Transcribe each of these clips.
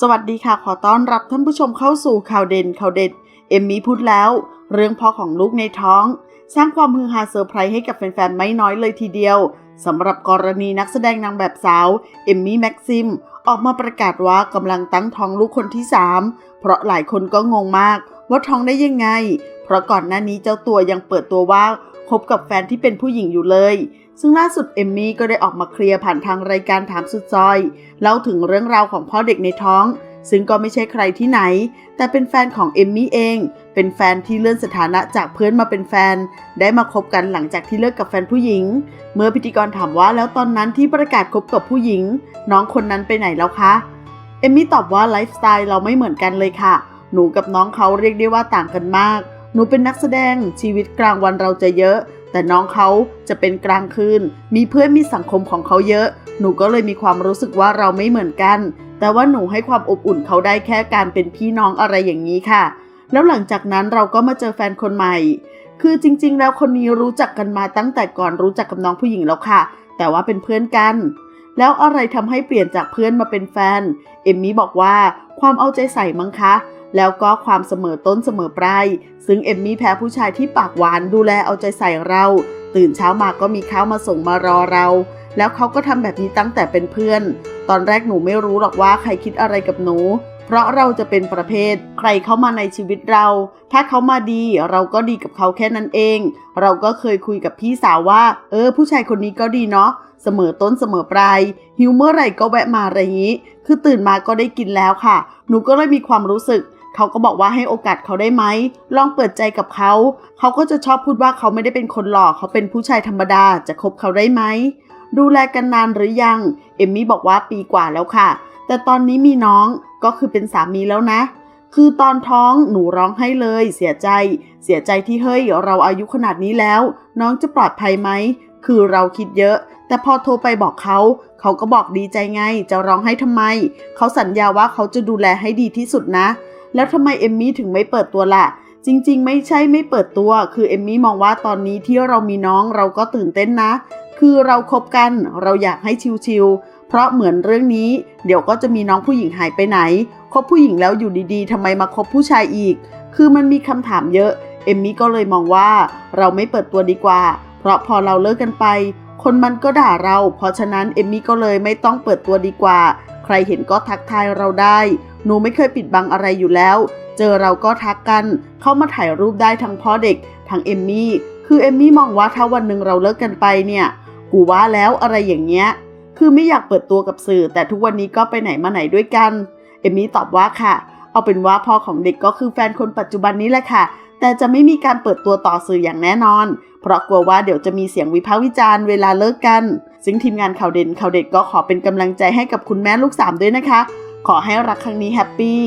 สวัสดีค่ะ ขอต้อนรับท่านผู้ชมเข้าสู่ข่าวเด่นข่าวเด็ด เอมมี่พูดแล้ว เรื่องพ่อของลูกในท้อง สร้างความฮือฮาเซอร์ไพรส์ให้กับแฟนๆ ไม่น้อยเลยทีเดียวสำหรับกรณีนักแสดงนางแบบสาว เอมมี่แม็กซิม ออกมาประกาศว่ากำลังตั้งท้องลูกคนที่ 3 เพราะหลายคนก็งงมากว่าท้องได้ยังไง เพราะก่อนหน้านี้เจ้าตัวยังเปิดตัวว่า คบกับแฟนที่เป็นผู้หญิงอยู่เลย ซึ่งล่าสุดเอมมี่ก็ได้ออกมาเคลียร์ผ่านทางรายการถามสุดซอยเล่าถึงเรื่องราวของพ่อเด็กในท้อง ซึ่งก็ไม่ใช่ใครที่ไหน แต่เป็นแฟนของเอมมี่เอง เป็นแฟนที่เลื่อนสถานะจากเพื่อนมาเป็นแฟน ได้มาคบกันหลังจากที่เลิกกับแฟนผู้หญิง เมื่อพิธีกรถามว่าแล้วตอนนั้นที่ประกาศคบกับผู้หญิง น้องคนนั้นไปไหนแล้วคะเอมมี่ตอบว่าไลฟ์สไตล์เราไม่เหมือนกันเลยค่ะ หนูกับน้องเขาเรียกได้ว่าต่างกันมาก หนูเป็นนักแสดงชีวิตกลางวันเราจะเยอะ แต่น้องเขาจะเป็นกลางคืน มีเพื่อนมีสังคมของเขาเยอะ หนูก็เลยมีความรู้สึกว่าเราไม่เหมือนกัน แต่ว่าหนูให้ความอบอุ่นเขาได้แค่การเป็นพี่น้องอะไรอย่างนี้ค่ะ แล้วหลังจากนั้นเราก็มาเจอแฟนคนใหม่ คือจริง ๆ แล้วคนนี้รู้จักกันมาตั้งแต่ก่อนรู้จักกับน้องผู้หญิงแล้วค่ะ แต่ว่าเป็นเพื่อนกันแล้วอะไรทำให้เปลี่ยนจากเพื่อนมาเป็นแฟน เอมมี่บอกว่าความเอาใจใส่มั้งคะ แล้วก็ความเสมอต้นเสมอปลายซึ่งเอมมี่แพ้ผู้ชายที่ปากหวานดูแลเอาใจใส่เรา ตื่นเช้ามาก็มีข้าวมาส่งมารอเรา แล้วเขาก็ทำแบบนี้ตั้งแต่เป็นเพื่อน ตอนแรกหนูไม่รู้หรอกว่าใครคิดอะไรกับหนู เพราะเราจะเป็นประเภท ใครเข้ามาในชีวิตเรา ถ้าเขามาดีเราก็ดีกับเขาแค่นั้นเอง เราก็เคยคุยกับพี่สาวว่า เออ ผู้ชายคนนี้ก็ดีเนาะเสมอต้นเสมอปลายหิวเมื่อไหร่ก็แวะมาอะไรงนี้ คือตื่นมาก็ได้กินแล้วค่ะ หนูก็เลยมีความรู้สึก เขาก็บอกว่าให้โอกาสเขาได้ไหม ลองเปิดใจกับเขา เขาก็จะชอบพูดว่าเขาไม่ได้เป็นคนหล่อเขาเป็นผู้ชายธรรมดา จะคบเขาได้ไหม ดูแลกันนานหรือยัง เอมมี่บอกว่าปีกว่าแล้วค่ะ แต่ตอนนี้มีน้อง ก็คือเป็นสามีแล้วนะ คือตอนท้องหนูร้องให้เลย เสียใจ เสียใจที่เฮ้ยเราอายุขนาดนี้แล้ว น้องจะปลอดภัยไหม คือเราคิดเยอะ แต่พอโทรไปบอกเขาเขาก็บอกดีใจไง จะร้องให้ทำไม เขาสัญญาว่าเขาจะดูแลให้ดีที่สุดนะ แล้วทำไมเอมมี่ถึงไม่เปิดตัวล่ะ จริง ๆ ไม่ใช่ไม่เปิดตัว คือเอมมี่มองว่าตอนนี้ที่เรามีน้องเราก็ตื่นเต้นนะ คือเราครบกันเราอยากให้ชิวๆเพราะเหมือนเรื่องนี้ เดี๋ยวก็จะมีน้องผู้หญิงหายไปไหนคบผู้หญิงแล้วอยู่ดีๆทำไมมาคบผู้ชายอีก คือมันมีคำถามเยอะเอมมี่ก็เลยมองว่าเราไม่เปิดตัวดีกว่า เพราะพอเราเลิกกันไป คนมันก็ด่าเรา เพราะฉะนั้นเอมมี่ก็เลยไม่ต้องเปิดตัวดีกว่า ใครเห็นก็ทักทายเราได้ หนูไม่เคยปิดบังอะไรอยู่แล้ว เจอเราก็ทักกัน เข้ามาถ่ายรูปได้ทั้งพ่อเด็ก ทั้งเอมมี่ คือเอมมี่มองว่าถ้าวันหนึ่งเราเลิกกันไปเนี่ย กูว่าแล้วอะไรอย่างเงี้ย คือไม่อยากเปิดตัวกับสื่อ แต่ทุกวันนี้ก็ไปไหนมาไหนด้วยกัน เอมมี่ตอบว่าค่ะ เอาเป็นว่าพ่อของเด็กก็คือแฟนคนปัจจุบันนี้แหละค่ะ แต่จะไม่มีการเปิดตัวต่อสื่ออย่างแน่นอน เพราะกลัวว่าเดี๋ยวจะมีเสียงวิพากษ์วิจารณ์เวลาเลิกกัน ซึ่งทีมงานข่าวเด่นข่าวเด็ดก็ขอเป็นกำลังใจให้กับคุณแม่ลูกสามด้วยนะคะ ขอให้รักครั้งนี้แฮปปี้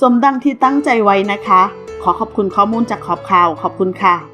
สมดังที่ตั้งใจไว้นะคะ ขอขอบคุณข้อมูลจากขอบข่าว ขอบคุณค่ะ